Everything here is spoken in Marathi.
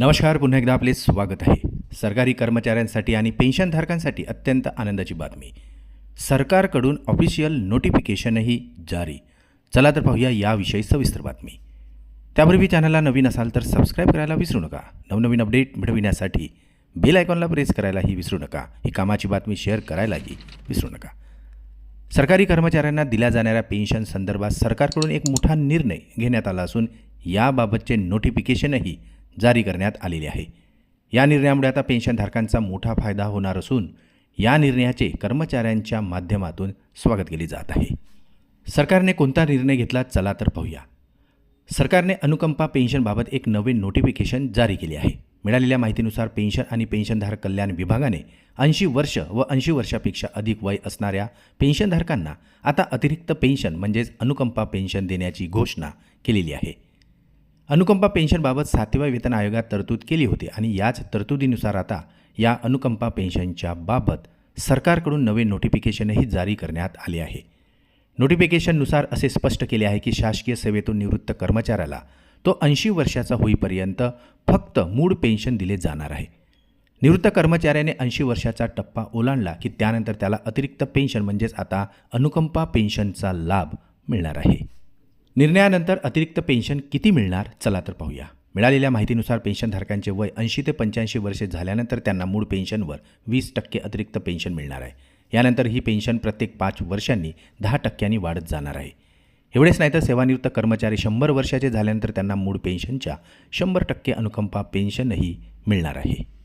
नमस्कार पुन्हा एकदा आपले स्वागत आहे. सरकारी कर्मचाऱ्यांसाठी आणि पेन्शनधारकांसाठी अत्यंत आनंदाची बातमी. सरकारकडून ऑफिशियल नोटिफिकेशनही जारी. चला तर पाहूया याविषयी सविस्तर बातमी. त्यापूर्वी चॅनलला नवीन असाल तर सबस्क्राईब करायला विसरू नका. नवनवीन अपडेट मिळविण्यासाठी बेल आयकॉनला प्रेस करायलाही विसरू नका. ही कामाची बातमी शेअर करायलाही विसरू नका. सरकारी कर्मचाऱ्यांना दिल्या जाणाऱ्या पेन्शन संदर्भात सरकारकडून एक मोठा निर्णय घेण्यात आला असून याबाबतचे नोटिफिकेशनही जारी करण्यात आलेली आहे. या निर्णयामुळे आता पेन्शनधारकांचा मोठा फायदा होणार असून या निर्णयाचे कर्मचाऱ्यांच्या माध्यमातून स्वागत केले जात आहे. सरकारने कोणता निर्णय घेतला चला तर पाहूया. सरकारने अनुकंपा पेन्शनबाबत एक नवे नोटिफिकेशन जारी केले आहे. मिळालेल्या माहितीनुसार पेन्शन आणि पेन्शनधारक कल्याण विभागाने ऐंशी वर्ष व ऐंशी वर्षापेक्षा अधिक वय असणाऱ्या पेन्शनधारकांना आता अतिरिक्त पेन्शन म्हणजेच अनुकंपा पेन्शन देण्याची घोषणा केलेली आहे. अनुकंपा पेन्शनबाबत सातव्या वेतन आयोगात तरतूद केली होती आणि याच तरतुदीनुसार आता या अनुकंपा पेन्शनच्या बाबत सरकारकडून नवे नोटिफिकेशनही जारी करण्यात आले आहे. नोटिफिकेशननुसार असे स्पष्ट केले आहे की शासकीय सेवेतून निवृत्त कर्मचाऱ्याला तो ऐंशी वर्षाचा होईपर्यंत फक्त मूळ पेन्शन दिले जाणार आहे. निवृत्त कर्मचाऱ्याने ऐंशी वर्षाचा टप्पा ओलांडला की त्यानंतर त्याला अतिरिक्त पेन्शन म्हणजेच आता अनुकंपा पेन्शनचा लाभ मिळणार आहे. निर्णयानंतर अतिरिक्त पेन्शन किती मिळणार? चला तर पाहूया. मिळालेल्या माहितीनुसार पेन्शनधारकांचे वय ऐंशी ते पंच्याऐंशी वर्षे झाल्यानंतर त्यांना मूळ पेन्शनवर वीस टक्के अतिरिक्त पेन्शन मिळणार आहे. यानंतर ही पेन्शन प्रत्येक पाच वर्षांनी दहा टक्क्यांनी वाढत जाणार आहे. एवढेच नाही तर सेवानिवृत्त कर्मचारी शंभर वर्षाचे झाल्यानंतर त्यांना मूळ पेन्शनच्या शंभर टक्के अनुकंपा पेन्शनही मिळणार आहे.